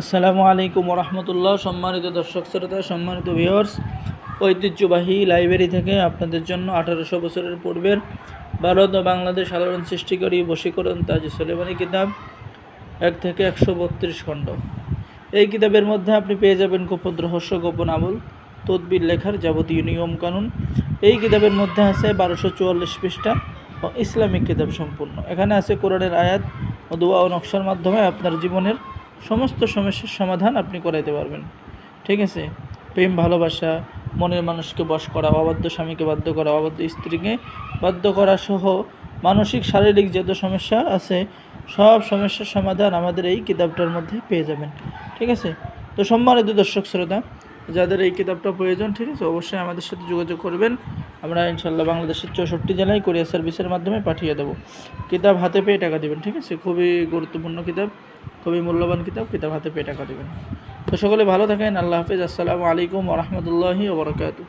আসসালামু আলাইকুম রহমতুল্লাহ সম্মানিত দর্শক শ্রোতা, সম্মানিত ভিউয়ার্স ঐতিহ্যবাহী লাইব্রেরি থেকে আপনাদের জন্য আঠারোশো বছরের পূর্বের ভারত ও বাংলাদেশ সাধারণ সৃষ্টিকারী বশীকরণ তাজ সুলেমানি কিতাব, এক থেকে একশো বত্রিশ খণ্ড। এই কিতাবের মধ্যে আপনি পেয়ে যাবেন গোপন রহস্য, গোপন আমল, তদবির লেখার যাবতীয় নিয়ম কানুন। এই কিতাবের মধ্যে আছে বারোশো চুয়াল্লিশ পৃষ্ঠা ও ইসলামিক কিতাব সম্পূর্ণ। এখানে আছে কোরআনের আয়াত ও দোয়া ও নকশার মাধ্যমে আপনার জীবনের সমস্ত সমস্যার সমাধান আপনি করাইতে পারবেন। ঠিক আছে? প্রেম, ভালোবাসা, মনের মানুষকে বশ করা, অবাধ্য স্বামীকে বাধ্য করা, অবাধ্য স্ত্রীকে বাধ্য করা সহ মানসিক, শারীরিক যত সমস্যা আছে, সব সমস্যার সমাধান আমাদের এই কিতাবটার মধ্যে পেয়ে যাবেন। ঠিক আছে? তো সম্মানিত দর্শক, শ্রোতা যাদের এই কিতাবটা প্রয়োজন, ঠিক আছে, অবশ্যই আমাদের সাথে যোগাযোগ করবেন। আমরা ইনশাল্লাহ বাংলাদেশের চৌষট্টি জেলায় কোরিয়া সার্ভিসের মাধ্যমে পাঠিয়ে দেবো। কিতাব হাতে পেয়ে টাকা দেবেন, ঠিক আছে? খুবই গুরুত্বপূর্ণ কিতাব, খুবই মূল্যবান কিতাব কিতাব হাতে পেয়ে টাকা দেবেন। তো সকলে ভালো থাকেন, আল্লাহ হাফিজ, আসসালামু আলাইকুম রহমতুল্লাহি ওবরাকাতু